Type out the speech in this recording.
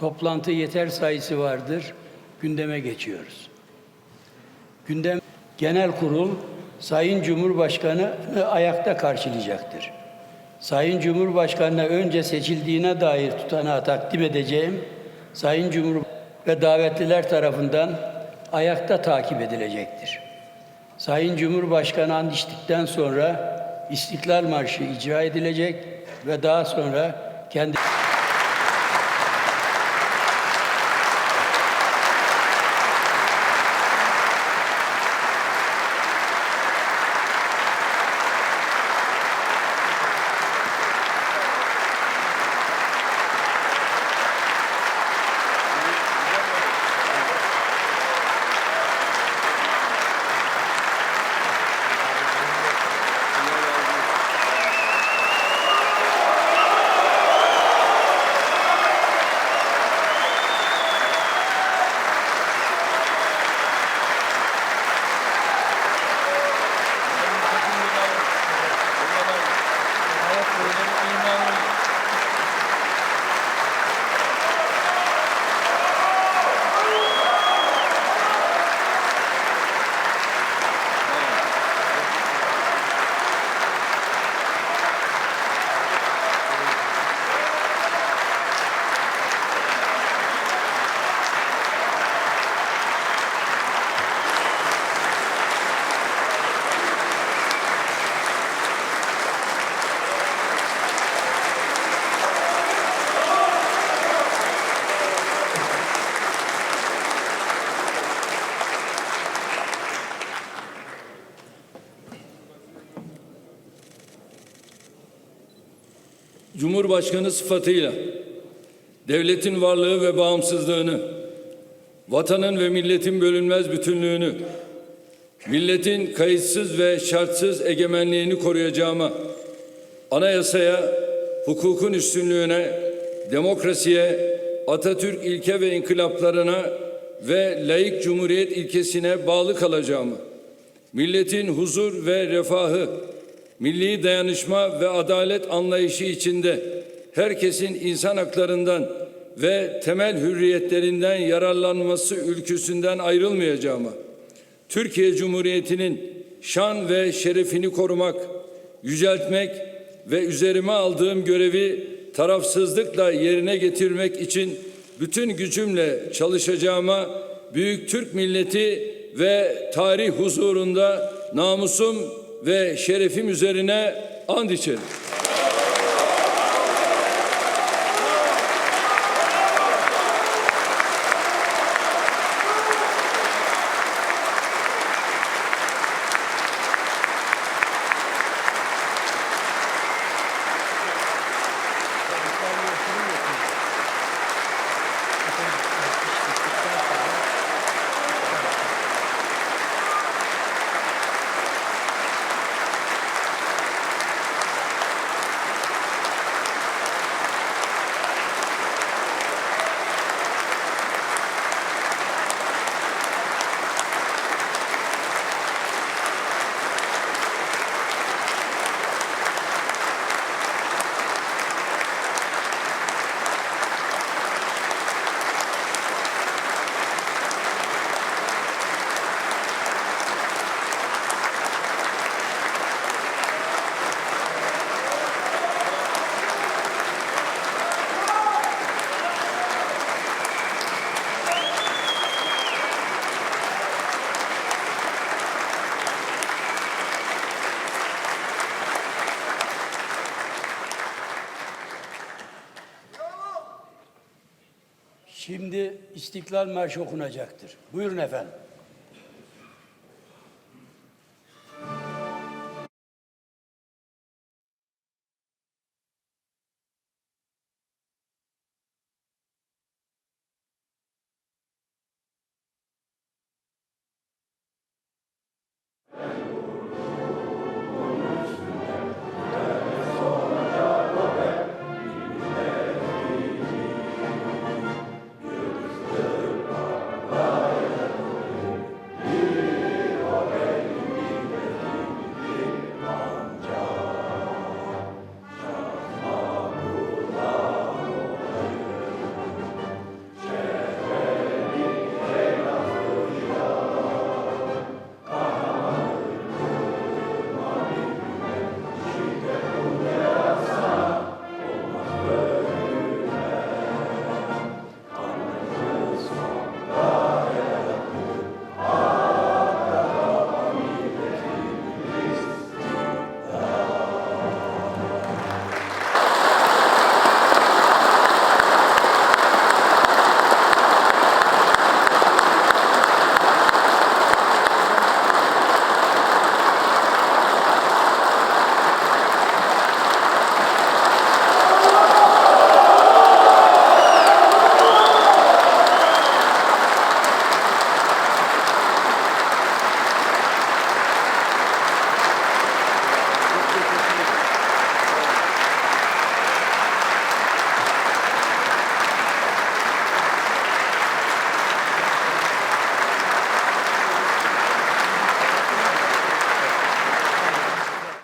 Toplantı yeter sayısı vardır. Gündeme geçiyoruz. Gündem Genel Kurul Sayın Cumhurbaşkanı ayakta karşılayacaktır. Sayın Cumhurbaşkanı'na önce seçildiğine dair tutanağı takdim edeceğim. Sayın Cumhur ve davetliler tarafından ayakta takip edilecektir. Sayın Cumhurbaşkanı and içtikten sonra İstiklal Marşı icra edilecek ve daha sonra kendi Cumhurbaşkanı sıfatıyla devletin varlığı ve bağımsızlığını, vatanın ve milletin bölünmez bütünlüğünü, milletin kayıtsız ve şartsız egemenliğini koruyacağıma, anayasaya, hukukun üstünlüğüne, demokrasiye, Atatürk ilke ve inkılaplarına ve layık cumhuriyet ilkesine bağlı kalacağıma, milletin huzur ve refahı, milli dayanışma ve adalet anlayışı içinde herkesin insan haklarından ve temel hürriyetlerinden yararlanması ülküsünden ayrılmayacağıma, Türkiye Cumhuriyeti'nin şan ve şerefini korumak, yüceltmek ve üzerime aldığım görevi tarafsızlıkla yerine getirmek için bütün gücümle çalışacağıma büyük Türk milleti ve tarih huzurunda namusum ve şerefim üzerine and içerim. Şimdi İstiklal Marşı okunacaktır. Buyurun efendim.